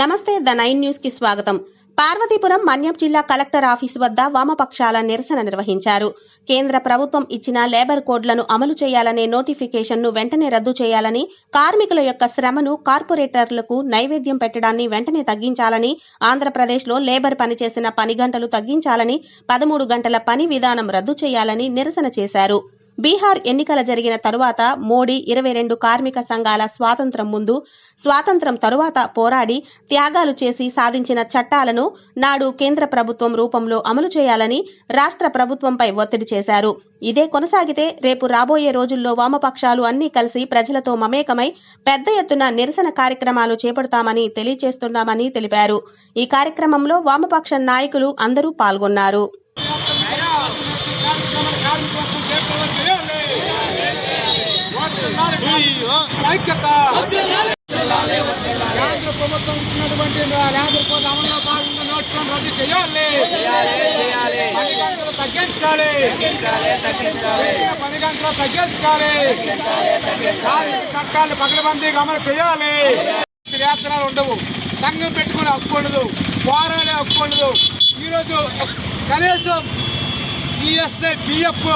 నమస్తే the nine న్యూస్కి స్వాగతం. పార్వతీపురం మన్యం జిల్లా కలెక్టర్ ఆఫీసు వద్ద వామపక్షాల నిరసన నిర్వహించారు. కేంద్ర ప్రభుత్వం ఇచ్చిన లేబర్ కోడ్లను అమలు చేయాలనే నోటిఫికేషన్ను వెంటనే రద్దు చేయాలని కార్మికుల యొక్క శ్రమను కార్పొరేటర్లకు నైవేద్యం పెట్టడాన్ని వెంటనే తగ్గించాలని ఆంధ్రప్రదేశ్లో లేబర్ పనిచేసిన పని గంటలు తగ్గించాలని పదమూడు గంటల పని విధానం రద్దు చేయాలని నిరసన చేశారు. బీహార్ ఎన్నికల జరిగిన తరువాత మోడీ ఇరవై రెండు కార్మిక సంఘాల స్వాతంత్రం ముందు స్వాతంత్రం తరువాత పోరాడి త్యాగాలు చేసి సాధించిన చట్టాలను నాడు కేంద్ర ప్రభుత్వం రూపంలో అమలు చేయాలని రాష్ట్ర ప్రభుత్వంపై ఒత్తిడి చేశారు. ఇదే కొనసాగితే రేపు రాబోయే రోజుల్లో వామపక్షాలు అన్నీ కలిసి ప్రజలతో మమేకమై పెద్ద ఎత్తున నిరసన కార్యక్రమాలు చేపడతామని తెలియజేస్తున్నామని తెలిపారు. ఈ కార్యక్రమంలో వామపక్ష నాయకులు అందరూ పాల్గొన్నారు. ఐక్యత కేంద్ర ప్రభుత్వం ఇచ్చినటువంటి లేబర్ కోడ్ అమలులో భాగంగా నోట్లను రద్దు చేయాలి పది గంటలు తగ్గించాలి పెట్టిన పది గంటలు తగ్గించాలి కార్మిక చట్టాలు పగలబందీగా అమలు చేయాలి వేతనాలు ఉండవు సంఘం పెట్టుకునే హక్కు ఉండదు పోరాడే హక్కు ఉండదు ఈరోజు కనీసం ఈఎస్ఐ పిఎఫ్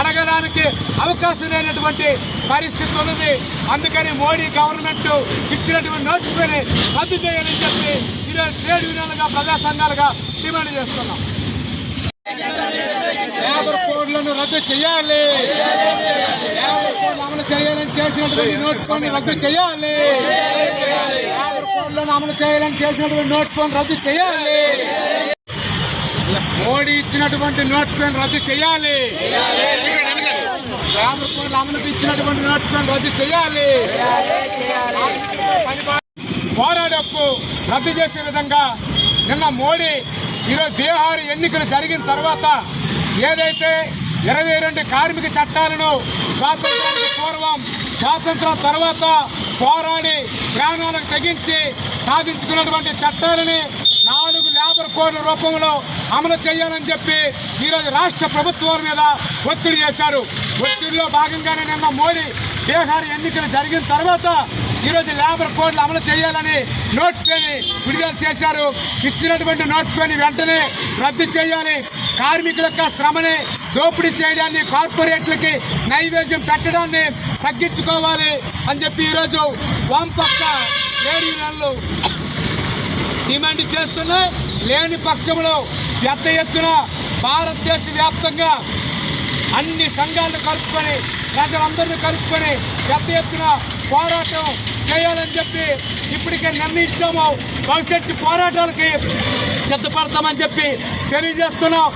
అడగడానికి అవకాశం లేనటువంటి పరిస్థితి ఉన్నది. అందుకని మోడీ గవర్నమెంట్ ఇచ్చినటువంటి నోటిఫికేషన్ రద్దు చేయాలని చెప్పి ఈరోజు ట్రేడ్ యూనియన్లుగా ప్రజా సంఘాలుగా డిమాండ్ చేస్తున్నాం. లేబర్ కోడ్లను రద్దు చేయాలి. లేబర్ కోడ్లు అమలు చేయాలని చేసినటువంటి నోటిఫికేషన్ రద్దు చేయాలి. లేబర్ కోడ్లను అమలు చేయాలని చేసినటువంటి ఫోన్ రద్దు చేయాలి. మోడీ ఇచ్చినటువంటి నోటిఫికేషన్ రద్దు చేయాలి. లేబర్ కోడ్ల అమలుకు ఇచ్చినటువంటి నోటిఫికేషన్ రద్దు చేయాలి. పోరాడప్పు రద్దు చేసే విధంగా నిన్న మోడీ ఈరోజు బీహార్ ఎన్నికలు జరిగిన తర్వాత ఏదైతే ఇరవై రెండు కార్మిక చట్టాలను స్వాతంత్రానికి పూర్వం స్వాతంత్రం తర్వాత పోరాడి ప్రాణాలకు తగ్గించి సాధించుకున్నటువంటి చట్టాలని నా లేబర్ కోట్ల రూపంలో అమలు చేయాలని చెప్పి ఈరోజు రాష్ట్ర ప్రభుత్వాల మీద ఒత్తిడి చేశారు. ఒత్తిడిలో భాగంగానే నిన్న మోడీ బీహార్ ఎన్నికలు జరిగిన తర్వాత ఈరోజు లేబర్ కోడ్లు అమలు చేయాలని నోటిఫికేషన్ విడుదల చేశారు. ఇచ్చినటువంటి నోటిఫికేషన్ వెంటనే రద్దు చేయాలి. కార్మికుల యొక్క శ్రమని దోపిడీ చేయడాన్ని కార్పొరేట్లకి నైవేద్యం పెట్టడాన్ని తగ్గించుకోవాలి అని చెప్పి ఈరోజు వామపక్ష ట్రేడ్ యూనియన్లు డిమాండ్ చేస్తున్నాయి. లేని పక్షంలో పెద్ద ఎత్తున భారతదేశ వ్యాప్తంగా అన్ని సంఘాలను కలుపుకొని ప్రజలందరినీ కలుపుకొని పెద్ద ఎత్తున పోరాటం చేయాలని చెప్పి ఇప్పటికే నిర్ణయించాము. భవిష్యత్తు పోరాటాలకి సిద్ధపడతామని చెప్పి తెలియజేస్తున్నాం.